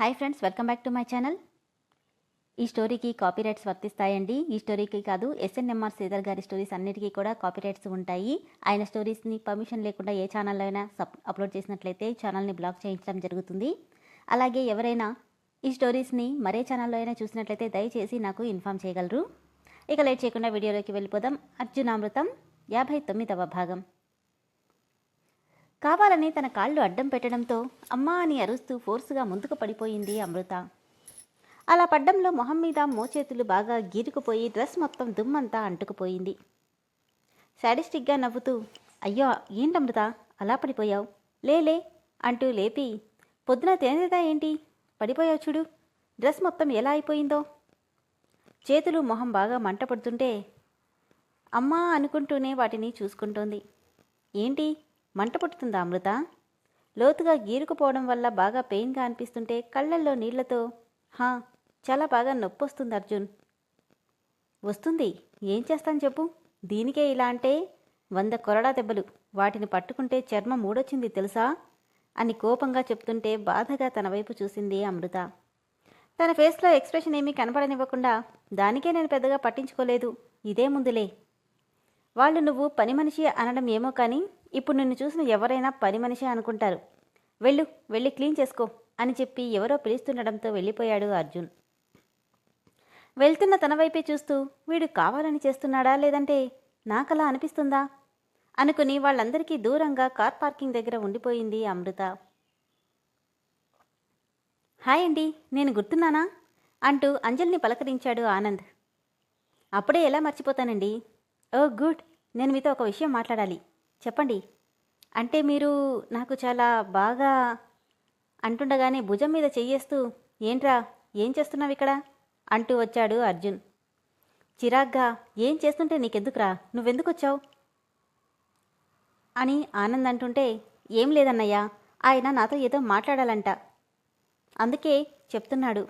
Hi friends welcome back to my channel ఈ స్టోరీకి copyrights వర్తిస్తాయండి. ఈ స్టోరీకి కాదు ఎస్ఎన్ఎంఆర్ శ్రీధర్ గారి స్టోరీస్ అన్నిటికీ కూడా కాపీరైట్స్ ఉంటాయి. ఆయన స్టోరీస్ని పర్మిషన్ లేకుండా ఏ ఛానల్లో అయినా సప్ అప్లోడ్ చేసినట్లయితే ఛానల్ని బ్లాక్ చేయించడం జరుగుతుంది. అలాగే ఎవరైనా ఈ స్టోరీస్ని మరే ఛానల్లో అయినా చూసినట్లయితే దయచేసి నాకు ఇన్ఫామ్ చేయగలరు. ఇక లేట్ చేయకుండా వీడియోలోకి వెళ్ళిపోదాం. అర్జునామృతం యాభై తొమ్మిదవ భాగం. కావాలని తన కాళ్ళు అడ్డం పెట్టడంతో అమ్మా అని అరుస్తూ ఫోర్సుగా ముందుకు పడిపోయింది అమృత. అలా పడ్డంలో మొహం మీద మోచేతులు బాగా గీరుకుపోయి డ్రెస్ మొత్తం దుమ్మంతా అంటుకుపోయింది. శాడిస్టిక్గా నవ్వుతూ అయ్యో ఏంటమృత అలా పడిపోయావు? లేలే అంటూ లేపి పొద్దున తినేదా ఏంటి? పడిపోయావు చూడు. డ్రెస్ మొత్తం ఎలా అయిపోయిందో? చేతులు మొహం బాగా మంట పడుతుంటే అమ్మా అనుకుంటూనే వాటిని చూసుకుంటోంది. ఏంటి? మంట పుట్టుతుందా అమృత? లోతుగా గీరుకుపోవడం వల్ల బాగా పెయిన్గా అనిపిస్తుంటే కళ్ళల్లో నీళ్ళతో హా చాలా బాగా నొప్పి వస్తుంది అర్జున్. వస్తుంది. ఏం చేస్తాను చెప్పు. దీనికే ఇలా అంటే వంద కొరడా దెబ్బలు. వాటిని పట్టుకుంటే చర్మం మూడొచ్చింది తెలుసా? అని కోపంగా చెప్తుంటే బాధగా తన వైపు చూసింది అమృత. తన ఫేస్లో ఎక్స్ప్రెషన్ ఏమీ కనపడనివ్వకుండా దానికే నేను పెద్దగా పట్టించుకోలేదు. ఇదే ముందులే. వాళ్ళు నువ్వు పని మనిషి అనడం ఏమో కానీ ఇప్పుడు నిన్ను చూసిన ఎవరైనా పని మనిషి అనుకుంటారు. వెళ్ళు వెళ్ళి క్లీన్ చేసుకో అని చెప్పి ఎవరో పిలుస్తుండడంతో వెళ్ళిపోయాడు అర్జున్. వెళ్తున్న తన వైపే చూస్తూ వీడు కావాలని చేస్తున్నాడా లేదంటే నాకలా అనిపిస్తుందా? అనుకుని వాళ్ళందరికీ దూరంగా కార్ పార్కింగ్ దగ్గర ఉండిపోయింది అమృత. హాయ్ అండి నేను గుర్తున్నానా? అంటూ అంజలిని పలకరించాడు ఆనంద్. అప్పుడే ఎలా మర్చిపోతానండి? ఓ గుడ్ నేను మీతో ఒక విషయం మాట్లాడాలి. చెప్పండి. అంటే మీరు నాకు చాలా బాగా అంటుండగానే భుజం మీద చెయ్యేస్తూ ఏంట్రా ఏం చేస్తున్నావు ఇక్కడ? అంటూ వచ్చాడు అర్జున్. చిరాగ్గా ఏం చేస్తుంటే నీకెందుకురా? నువ్వెందుకు వచ్చావు అని ఆనంద్ అంటుంటే ఏం లేదన్నయ్యా ఆయన నాతో ఏదో మాట్లాడాలంట. అందుకే చెప్తున్నాడు.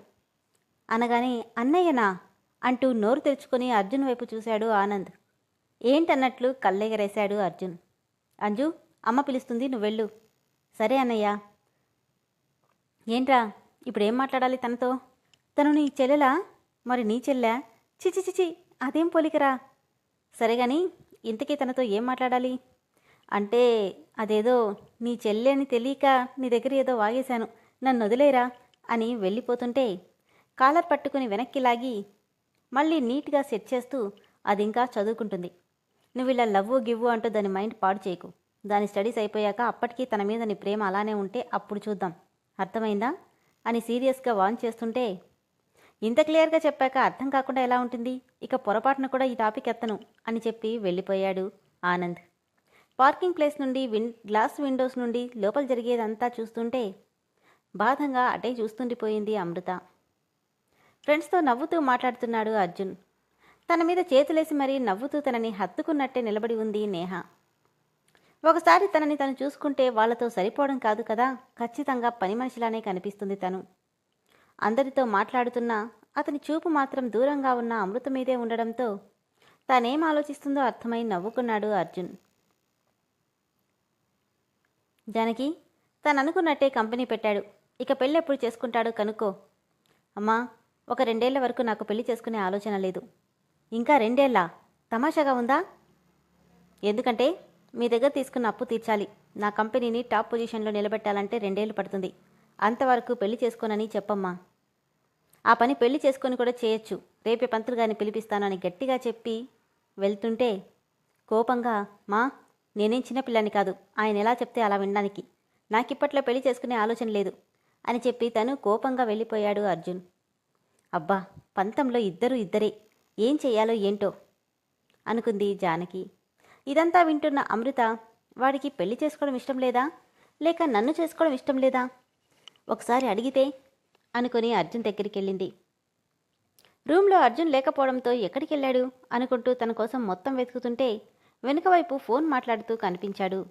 అనగానే అన్నయ్యనా? అంటూ నోరు తెరుచుకొని అర్జున్ వైపు చూశాడు ఆనంద్. ఏంటన్నట్లు? కళ్ళెగరేశాడు అర్జున్. అంజు అమ్మ పిలుస్తుంది నువ్వు వెళ్ళు. సరే అన్నయ్య. ఏంట్రా ఇప్పుడు ఏం మాట్లాడాలి తనతో? తను నీ చెల్లెలా? మరి నీ చెల్లె? చిచి చిచి అదేం పోలికరా? సరే గాని ఇంతకీ తనతో ఏం మాట్లాడాలి? అంటే అదేదో నీ చెల్లె అని తెలియక నీ దగ్గర ఏదో వాగేశాను. నన్ను వదిలేరా? అని వెళ్ళిపోతుంటే కాలర్ పట్టుకుని వెనక్కి లాగి మళ్ళీ నీట్గా సెట్ చేస్తూ అది ఇంకా చదువుకుంటుంది. నువ్వు ఇలా లవ్వు గివ్వు అంటూ దాని మైండ్ పాడు చేయకు. దాని స్టడీస్ అయిపోయాక అప్పటికీ తన మీద నీ ప్రేమ అలానే ఉంటే అప్పుడు చూద్దాం. అర్థమైందా? అని సీరియస్గా వాన్ చేస్తుంటే ఇంత క్లియర్గా చెప్పాక అర్థం కాకుండా ఎలా ఉంటుంది? ఇక పొరపాటున కూడా ఈ టాపిక్ ఎత్తను అని చెప్పి వెళ్ళిపోయాడు ఆనంద్. పార్కింగ్ ప్లేస్ నుండి విన్ గ్లాస్ విండోస్ నుండి లోపల జరిగేదంతా చూస్తుంటే బాధంగా అటే చూస్తుండిపోయింది అమృత. ఫ్రెండ్స్తో నవ్వుతూ మాట్లాడుతున్నాడు అర్జున్. తన మీద చేతులేసి మరీ నవ్వుతూ తనని హత్తుకున్నట్టే నిలబడి ఉంది నేహ. ఒకసారి తనని తను చూసుకుంటే వాళ్ళతో సరిపోవడం కాదు కదా ఖచ్చితంగా పని మనిషిలానే కనిపిస్తుంది తను. అందరితో మాట్లాడుతున్నా అతని చూపు మాత్రం దూరంగా ఉన్న అమృత మీదే ఉండడంతో తానేం ఆలోచిస్తుందో అర్థమై నవ్వుకున్నాడు అర్జున్. జానకి తను అనుకున్నట్టే కంపెనీ పెట్టాడు. ఇక పెళ్ళి ఎప్పుడు చేసుకుంటాడో కనుక్కో. అమ్మా ఒక రెండేళ్ళ వరకు నాకు పెళ్ళి చేసుకునే ఆలోచన లేదు. ఇంకా రెండేళ్ళా? తమాషాగా ఉందా? ఎందుకంటే మీ దగ్గర తీసుకున్న అప్పు తీర్చాలి. నా కంపెనీని టాప్ పొజిషన్లో నిలబెట్టాలంటే రెండేళ్ళు పడుతుంది. అంతవరకు పెళ్ళి చేసుకోనని చెప్పమ్మా. ఆ పని పెళ్ళి చేసుకొని కూడా చేయొచ్చు. రేపే పంతులు గారిని పిలిపిస్తానని గట్టిగా చెప్పి వెళ్తుంటే కోపంగా మా నేనేం చిన్నపిల్లని కాదు. ఆయన ఎలా చెప్తే అలా వినడానికి. నాకిప్పట్లో పెళ్ళి చేసుకునే ఆలోచన లేదు. అని చెప్పి తను కోపంగా వెళ్ళిపోయాడు అర్జున్. అబ్బా పంతంలో ఇద్దరు ఇద్దరే. ఏం చేయాలో ఏంటో? అనుకుంది జానకి. ఇదంతా వింటున్న అమృత వాడికి పెళ్ళి చేసుకోవడం ఇష్టం లేదా? లేక నన్ను చేసుకోవడం ఇష్టం లేదా? ఒకసారి అడిగితే అనుకుని అర్జున్ దగ్గరికి వెళ్ళింది రూమ్లో అర్జున్ లేకపోవడంతో ఎక్కడికి వెళ్ళాడు అనుకుంటూ తన కోసం మొత్తం వెతుకుతుంటే వెనుక వైపు ఫోన్ మాట్లాడుతూ కనిపించాడు.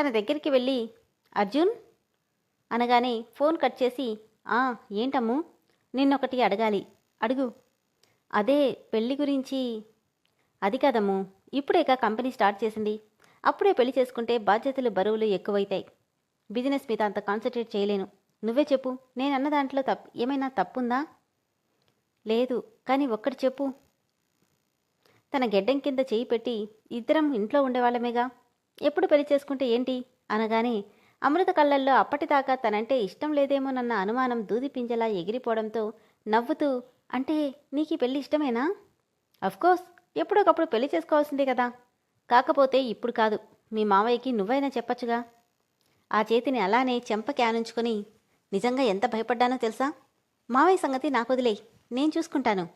తన దగ్గరికి వెళ్ళి అర్జున్? అనగానే ఫోన్ కట్ చేసి ఆ ఏంటమ్ము? నిన్నొకటి అడగాలి. అడుగు. అదే పెళ్ళి గురించి? అది కదమ్ము ఇప్పుడేక కంపెనీ స్టార్ట్ చేసింది. అప్పుడే పెళ్ళి చేసుకుంటే బాధ్యతలు బరువులు ఎక్కువైతాయి. బిజినెస్ మీద అంత కాన్సన్ట్రేట్ చేయలేను. నువ్వే చెప్పు నేనన్న దాంట్లో తప్పు ఏమైనా తప్పుందా? లేదు కానీ ఒక్కటి చెప్పు. తన గెడ్డం కింద చేయి పెట్టి ఇద్దరం ఇంట్లో ఉండేవాళ్ళమేగా? ఎప్పుడు పెళ్ళి చేసుకుంటే ఏంటి? అనగానే అమృత కళ్ళల్లో అప్పటిదాకా తనంటే ఇష్టం లేదేమోనన్న అనుమానం దూది పింజలా ఎగిరిపోవడంతో నవ్వుతూ అంటే నీకు ఈ పెళ్ళి ఇష్టమేనా? అఫ్కోర్స్ ఎప్పుడొకప్పుడు పెళ్ళి చేసుకోవాల్సిందే కదా. కాకపోతే ఇప్పుడు కాదు మీ మావయ్యకి నువ్వైనా చెప్పచ్చుగా. ఆ చేతిని అలానే చెంపకి ఆనుంచుకొని నిజంగా ఎంత భయపడ్డానో తెలుసా? మావయ్య సంగతి నాకు వదిలే నేను చూసుకుంటాను.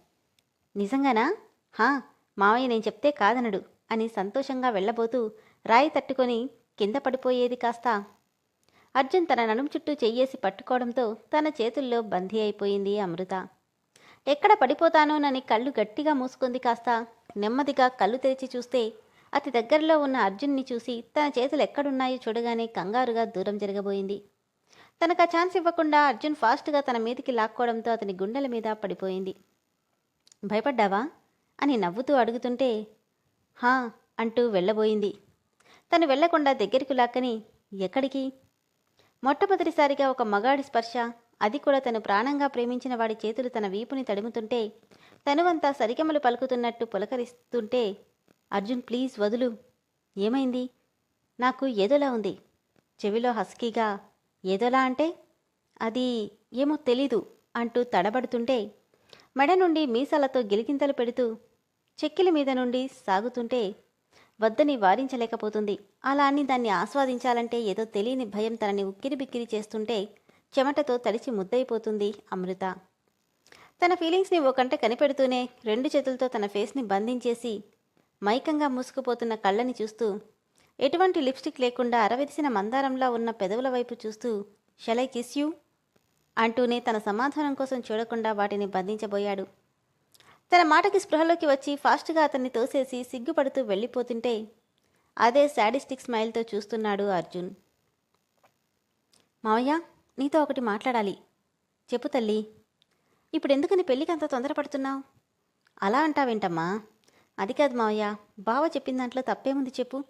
నిజంగానా? హా మావయ్య నేను చెప్తే కాదనడు అని సంతోషంగా వెళ్ళబోతూ రాయి తట్టుకొని కింద పడిపోయేది కాస్త. అర్జున్ తన నడుము చుట్టూ చెయ్యేసి పట్టుకోవడంతో తన చేతుల్లో బందీ అయిపోయింది అమృత. ఎక్కడ పడిపోతానోనని కళ్ళు గట్టిగా మూసుకుంది కాస్త. నెమ్మదిగా కళ్ళు తెరిచి చూస్తే అతి దగ్గరలో ఉన్న అర్జున్ని చూసి తన చేతులు ఎక్కడున్నాయో చూడగానే కంగారుగా దూరం జరగబోయింది. తనకు ఆ ఛాన్స్ ఇవ్వకుండా అర్జున్ ఫాస్ట్గా తన మీదికి లాక్కోవడంతో అతని గుండెల మీద పడిపోయింది. భయపడ్డావా? అని నవ్వుతూ అడుగుతుంటే హా అంటూ వెళ్ళబోయింది. తను వెళ్ళకుండా దగ్గరికి లాక్కని ఎక్కడికి? మొట్టమొదటిసారిగా ఒక మగాడి స్పర్శ అది కూడా తను ప్రాణంగా ప్రేమించిన వాడి చేతులు తన వీపుని తడుముతుంటే తనువంతా సరికమలు పలుకుతున్నట్టు పులకరిస్తుంటే అర్జున్ ప్లీజ్ వదులు. ఏమైంది? నాకు ఏదోలా ఉంది. చెవిలో హస్కీగా ఏదోలా అంటే? అది ఏమో తెలీదు అంటూ తడబడుతుంటే మెడ నుండి మీసాలతో గిలికింతలు పెడుతూ చెక్కిలి మీద నుండి సాగుతుంటే వద్దని వారించలేకపోతుంది. అలా అని దాన్ని ఆస్వాదించాలంటే ఏదో తెలియని భయం తనని ఉక్కిరి బిక్కిరి చేస్తుంటే చెమటతో తడిచి ముద్దయిపోతుంది అమృత. తన ఫీలింగ్స్ని ఓ కంట కనిపెడుతూనే రెండు చేతులతో తన ఫేస్ని బంధించేసి మైకంగా మూసుకుపోతున్న కళ్ళని చూస్తూ ఎటువంటి లిప్స్టిక్ లేకుండా అరవిరిసిన మందారంలా ఉన్న పెదవుల వైపు చూస్తూ షలై కిస్ యూ అంటూనే తన సమాధానం కోసం చూడకుండా వాటిని బంధించబోయాడు. తన మాటకి స్పృహలోకి వచ్చి ఫాస్ట్గా అతన్ని తోసేసి సిగ్గుపడుతూ వెళ్ళిపోతుంటే అదే శాడిస్టిక్ స్మైల్తో చూస్తున్నాడు అర్జున్. మావయ్య నీతో ఒకటి మాట్లాడాలి. చెప్పు తల్లి. ఇప్పుడు ఎందుకని పెళ్ళికి అంత తొందరపడుతున్నావు? అలా అంటావేంటమ్మా? అది కాదు మావయ్య బావ చెప్పిన దాంట్లో తప్పేముంది చెప్పు.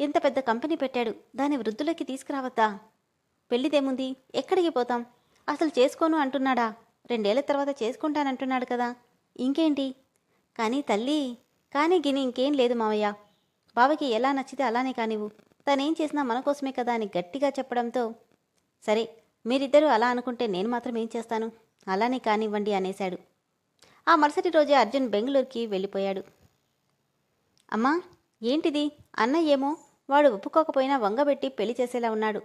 ఇంత పెద్ద కంపెనీ పెట్టాడు దాన్ని వృద్ధులకి తీసుకురావద్దా? పెళ్ళిదేముంది? ఎక్కడికి పోతాం? అసలు చేసుకోను అంటున్నాడా? రెండేళ్ళ తర్వాత చేసుకుంటానంటున్నాడు కదా. ఇంకేంటి? కానీ తల్లి కానీ గిని ఇంకేం లేదు మావయ్య. బావకి ఎలా నచ్చితే అలానే కానివ్వు. తనేం చేసినా మన కోసమే కదా అని గట్టిగా చెప్పడంతో సరే మీరిద్దరూ అలా అనుకుంటే నేను మాత్రం ఏం చేస్తాను? అలానే కానివ్వండి అనేశాడు. ఆ మరుసటి రోజే అర్జున్ బెంగళూరుకి వెళ్ళిపోయాడు. అమ్మా ఏంటిది? అన్న ఏమో వాడు ఒప్పుకోకపోయినా వంగబెట్టి పెళ్ళి చేసేలా ఉన్నాడు.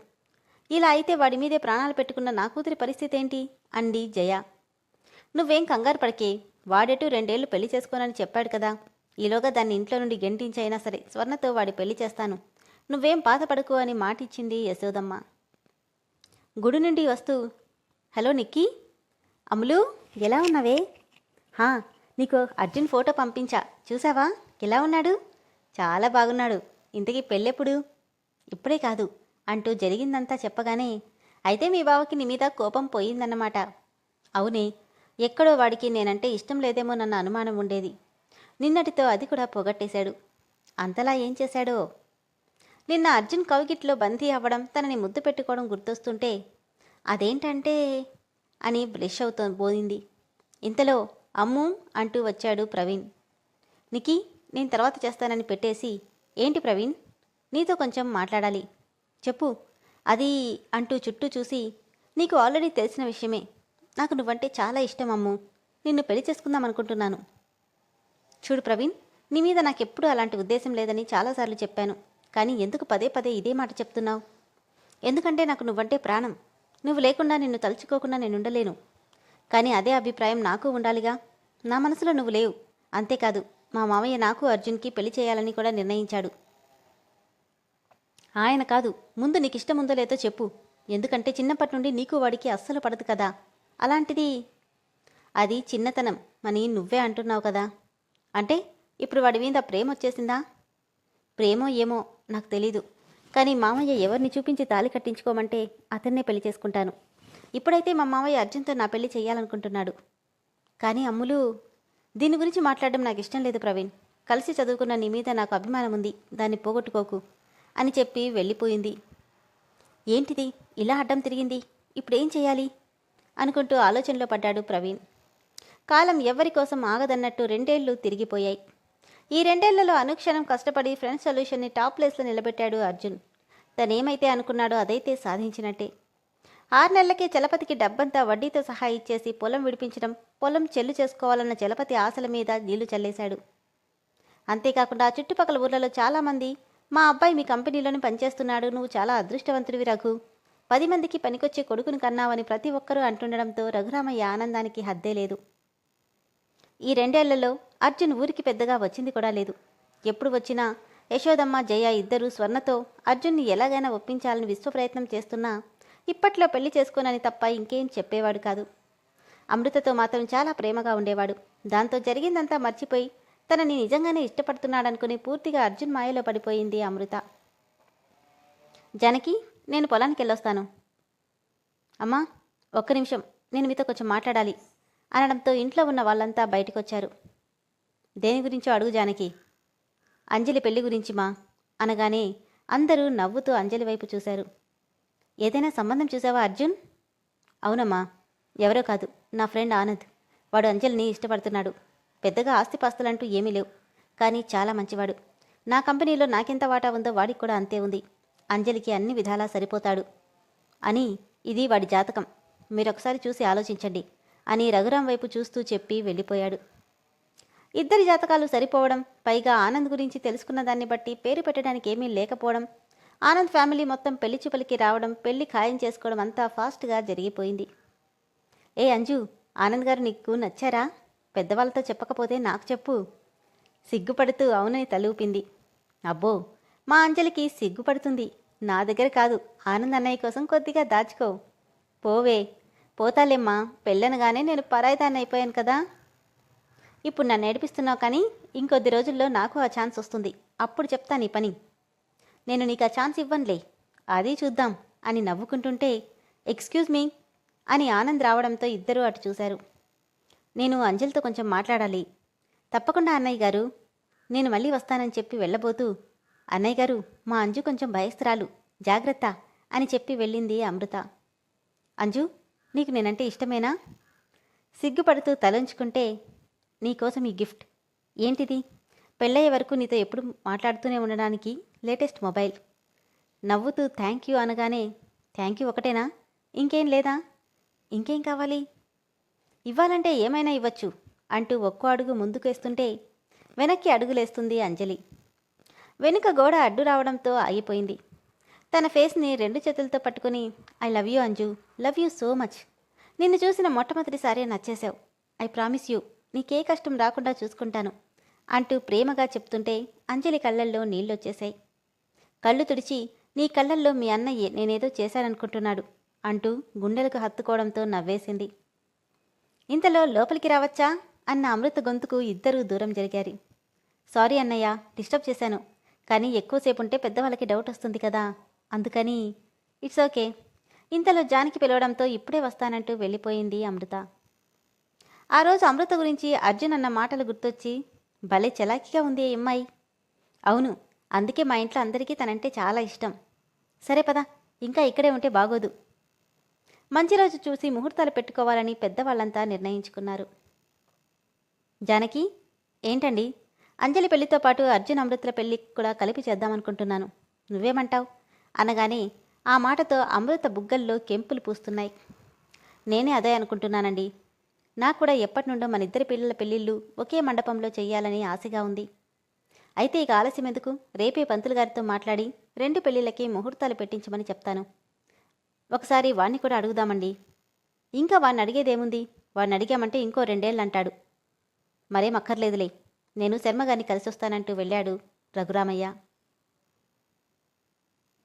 ఇలా అయితే వాడి మీదే ప్రాణాలు పెట్టుకున్న నా కూతురి పరిస్థితి ఏంటి? అంది జయ. నువ్వేం కంగారు పడకే వాడెటు రెండేళ్ళు పెళ్ళి చేసుకోనని చెప్పాడు కదా. ఈలోగా దాన్ని ఇంట్లో నుండి గెంటించైనా సరే స్వర్ణతో వాడి పెళ్ళి చేస్తాను. నువ్వేం బాధపడకు అని మాటిచ్చింది యశోదమ్మ. గుడి నుండి వస్తూ హలో నిక్కీ అమ్ములు ఎలా ఉన్నావే? హా నీకు అర్జున్ ఫోటో పంపించా చూసావా? ఎలా ఉన్నాడు? చాలా బాగున్నాడు. ఇంతకీ పెళ్ళెప్పుడు? ఇప్పుడే కాదు అంటూ జరిగిందంతా చెప్పగానే అయితే మీ బావకి నీ మీద కోపం పోయిందన్నమాట. అవునే ఎక్కడో వాడికి నేనంటే ఇష్టం లేదేమో నన్న అనుమానం ఉండేది. నిన్నటితో అది కూడా పోగొట్టేశాడు. అంతలా ఏం చేశాడో నిన్న అర్జున్ కౌగిట్లో బందీ అవ్వడం తనని ముద్దు పెట్టుకోవడం గుర్తొస్తుంటే అదేంటంటే అని బ్రష్ అవుతూ పోయింది ఇంతలో అమ్ము అంటూ వచ్చాడు ప్రవీణ్. నికి నేను తర్వాత చేస్తానని పెట్టేసి ఏంటి ప్రవీణ్? నీతో కొంచెం మాట్లాడాలి. చెప్పు. అది అంటూ చుట్టూ చూసి నీకు ఆల్రెడీ తెలిసిన విషయమే. నాకు నువ్వంటే చాలా ఇష్టం అమ్ము. నిన్ను పెళ్ళి చేసుకుందాం అనుకుంటున్నాను. చూడు ప్రవీణ్ నీ మీద నాకెప్పుడు అలాంటి ఉద్దేశం లేదని చాలాసార్లు చెప్పాను. కానీ ఎందుకు పదే పదే ఇదే మాట చెప్తున్నావు? ఎందుకంటే నాకు నువ్వంటే ప్రాణం. నువ్వు లేకుండా నిన్ను తలుచుకోకుండా నేను ఉండలేను. కానీ అదే అభిప్రాయం నాకు ఉండాలిగా. నా మనసులో నువ్వు లేవు. అంతేకాదు మా మామయ్య నాకు అర్జున్కి పెళ్ళి చేయాలని కూడా నిర్ణయించాడు. ఆయన కాదు ముందు నీకు ఇష్టముందో లేదో చెప్పు. ఎందుకంటే చిన్నప్పటి నుండి నీకు వాడికి అస్సలు పడదు కదా. అలాంటిది అది చిన్నతనం. అని నువ్వే అంటున్నావు కదా. అంటే ఇప్పుడు వాడి మీద ప్రేమ వచ్చేసిందా? ప్రేమో ఏమో నాకు తెలీదు. కానీ మామయ్య ఎవరిని చూపించి తాళి కట్టించుకోమంటే అతన్నే పెళ్ళి చేసుకుంటాను. ఇప్పుడైతే మా మామయ్య అర్జున్తో నా పెళ్ళి చేయాలనుకుంటున్నాడు. కానీ అమ్ములు దీని గురించి మాట్లాడడం నాకు ఇష్టం లేదు ప్రవీణ్. కలిసి చదువుకున్న నీ మీద నాకు అభిమానం ఉంది. దాన్ని పోగొట్టుకోకు అని చెప్పి వెళ్ళిపోయింది. ఏంటిది? ఇలా అడ్డం తిరిగింది? ఇప్పుడేం చేయాలి? అనుకుంటూ ఆలోచనలో పడ్డాడు ప్రవీణ్. కాలం ఎవరి కోసం ఆగదన్నట్టు రెండేళ్ళు తిరిగిపోయాయి. ఈ రెండేళ్ళలో అనుక్షణం కష్టపడి ఫ్రెండ్స్ సొల్యూషన్ని టాప్ ప్లేస్లో నిలబెట్టాడు అర్జున్. తనేమైతే అనుకున్నాడో అదైతే సాధించినట్టే. ఆరు నెలలకే చలపతికి డబ్బంతా వడ్డీతో సహా ఇచ్చేసి పొలం విడిపించడం పొలం చెల్లు చేసుకోవాలన్న చలపతి ఆశల మీద నీళ్ళు చల్లేశాడు. అంతేకాకుండా చుట్టుపక్కల ఊర్లలో చాలామంది మా అబ్బాయి మీ కంపెనీలోనే పనిచేస్తున్నాడు నువ్వు చాలా అదృష్టవంతుడివి రఘు. పది మందికి పనికొచ్చే కొడుకుని కన్నావని ప్రతి ఒక్కరూ అంటుండడంతో రఘురామయ్య ఆనందానికి హద్దే లేదు. ఈ రెండేళ్ళలో అర్జున్ ఊరికి పెద్దగా వచ్చింది కూడా లేదు. ఎప్పుడు వచ్చినా యశోదమ్మ జయ ఇద్దరూ స్వర్ణతో అర్జున్ని ఎలాగైనా ఒప్పించాలని విశ్వప్రయత్నం చేస్తున్నా ఇప్పట్లో పెళ్ళి చేసుకోనని తప్ప ఇంకేం చెప్పేవాడు కాదు. అమృతతో మాత్రం చాలా ప్రేమగా ఉండేవాడు. దాంతో జరిగిందంతా మర్చిపోయి తనని నిజంగానే ఇష్టపడుతున్నాడనుకుని పూర్తిగా అర్జున్ మాయలో పడిపోయింది అమృత. జనకి నేను పొలానికి వెళ్ళొస్తాను. అమ్మా ఒక్క నిమిషం. నేను మీతో కొంచెం మాట్లాడాలి. అనడంతో ఇంట్లో ఉన్న వాళ్ళంతా బయటకొచ్చారు. దేని గురించో అడుగు జానకి. అంజలి పెళ్ళి గురించి మా అనగానే అందరూ నవ్వుతూ అంజలి వైపు చూశారు. ఏదైనా సంబంధం చూసావా అర్జున్? అవునమ్మా ఎవరో కాదు నా ఫ్రెండ్ ఆనంద్. వాడు అంజలిని ఇష్టపడుతున్నాడు. పెద్దగా ఆస్తిపాస్తులంటూ ఏమీ లేవు కానీ చాలా మంచివాడు. నా కంపెనీలో నాకెంత వాటా ఉందో వాడికి కూడా అంతే ఉంది. అంజలికి అన్ని విధాలా సరిపోతాడు. అని ఇది వాడి జాతకం. మీరొకసారి చూసి ఆలోచించండి. అని రఘురాం వైపు చూస్తూ చెప్పి వెళ్ళిపోయాడు. ఇద్దరి జాతకాలు సరిపోవడం పైగా ఆనంద్ గురించి తెలుసుకున్న దాన్ని బట్టి పేరు పెట్టడానికి ఏమీ లేకపోవడం ఆనంద్ ఫ్యామిలీ మొత్తం పెళ్ళి చూపలికి రావడం పెళ్ళి ఖాయం చేసుకోవడం అంతా ఫాస్ట్గా జరిగిపోయింది. ఏ అంజు ఆనంద్ గారు నీకు నచ్చారా? పెద్దవాళ్ళతో చెప్పకపోతే నాకు చెప్పు. సిగ్గుపడుతూ అవునని తలూపింది. అబ్బో మా అంజలికి సిగ్గుపడుతుంది. నా దగ్గర కాదు. ఆనంద్ అన్నయ్య కోసం కొద్దిగా దాచుకో. పోవే పోతాలేమ్మా పెళ్ళనగానే నేను పరాయిదాన్ని అయిపోయాను కదా. ఇప్పుడు నన్ను ఏడిపిస్తున్నావు కానీ ఇంకొద్ది రోజుల్లో నాకు ఆ ఛాన్స్ వస్తుంది. అప్పుడు చెప్తా నీ పని. నేను నీకు ఆ ఛాన్స్ ఇవ్వనులే. అది చూద్దాం అని నవ్వుకుంటుంటే ఎక్స్క్యూజ్ మీ అని ఆనంద్ రావడంతో ఇద్దరూ అటు చూశారు. నేను అంజలితో కొంచెం మాట్లాడాలి. తప్పకుండా అన్నయ్య గారు. నేను మళ్ళీ వస్తానని చెప్పి వెళ్ళబోతూ అన్నయ్య గారు మా అంజు కొంచెం భయస్తురాలు జాగ్రత్త అని చెప్పి వెళ్ళింది అమృత. అంజు నీకు నేనంటే ఇష్టమేనా? సిగ్గుపడుతూ తలంచుకుంటే నీకోసం ఈ గిఫ్ట్. ఏంటిది? పెళ్ళయ్యే వరకు నీతో ఎప్పుడు మాట్లాడుతూనే ఉండడానికి లేటెస్ట్ మొబైల్. నవ్వుతూ థ్యాంక్ యూ అనగానే థ్యాంక్ యూ ఒకటేనా? ఇంకేం లేదా? ఇంకేం కావాలి? ఇవ్వాలంటే ఏమైనా ఇవ్వచ్చు అంటూ ఒక్కో అడుగు ముందుకేస్తుంటే వెనక్కి అడుగులేస్తుంది అంజలి. వెనుక గోడ అడ్డు రావడంతో ఆగిపోయింది. తన ఫేస్ని రెండు చేతులతో పట్టుకుని I love you Anju love you so much. నిన్ను చూసిన మొట్టమొదటిసారి నచ్చేశావు. ఐ ప్రామిస్ యూ నీకే కష్టం రాకుండా చూసుకుంటాను అంటూ ప్రేమగా చెప్తుంటే అంజలి కళ్ళల్లో నీళ్ళొచ్చేశాయి. కళ్ళు తుడిచి నీ కళ్ళల్లో మీ అన్నయ్య నేనేదో చేశాననుకుంటున్నాడు అంటూ గుండెలకు హత్తుకోవడంతో నవ్వేసింది. ఇంతలో లోపలికి రావచ్చా? అన్న అమృత గొంతుకు ఇద్దరూ దూరం జరిగారు. సారీ అన్నయ్య డిస్టర్బ్ చేశాను. కానీ ఎక్కువసేపు ఉంటే పెద్దవాళ్ళకి డౌట్ వస్తుంది కదా అందుకని ఇట్స్ ఓకే. ఇంతలో జానికి పిలవడంతో ఇప్పుడే వస్తానంటూ వెళ్ళిపోయింది అమృత. ఆ రోజు అమృత గురించి అర్జున్ అన్న మాటలు గుర్తొచ్చి భలే చలాకీగా ఉంది అమ్మాయి. అవును అందుకే మా ఇంట్లో అందరికీ తనంటే చాలా ఇష్టం. సరే పద ఇంకా ఇక్కడే ఉంటే బాగోదు. మంచి రోజు చూసి ముహూర్తాలు పెట్టుకోవాలని పెద్దవాళ్ళంతా నిర్ణయించుకున్నారు. జానకి ఏంటండి? అంజలి పెళ్ళితో పాటు అర్జున్ అమృతుల పెళ్ళి కూడా కలిపి చేద్దామనుకుంటున్నాను. నువ్వేమంటావు? అనగానే ఆ మాటతో అమృత బుగ్గల్లో కెంపులు పూస్తున్నాయి. నేనే అదే అనుకుంటున్నానండి. నాకు కూడా ఎప్పటి నుండో మన ఇద్దరి పిల్లల పెళ్ళిళ్ళు ఒకే మండపంలో చేయాలని ఆశగా ఉంది. అయితే ఇక ఆలస్యం ఎందుకు? రేపే పంతులు గారితో మాట్లాడి రెండు పెళ్ళిళ్ళకి ముహూర్తాలు పెట్టించమని చెప్తాను. ఒకసారి వాణ్ణి కూడా అడుగుదామండి. ఇంకా వాణ్ణి అడిగేదేముంది? వాడిని అడిగామంటే ఇంకో రెండేళ్ళు అంటాడు మరేం అక్కర్లేదులే. నేను శర్మగారిని కలిసొస్తానంటూ వెళ్ళాడు రఘురామయ్య.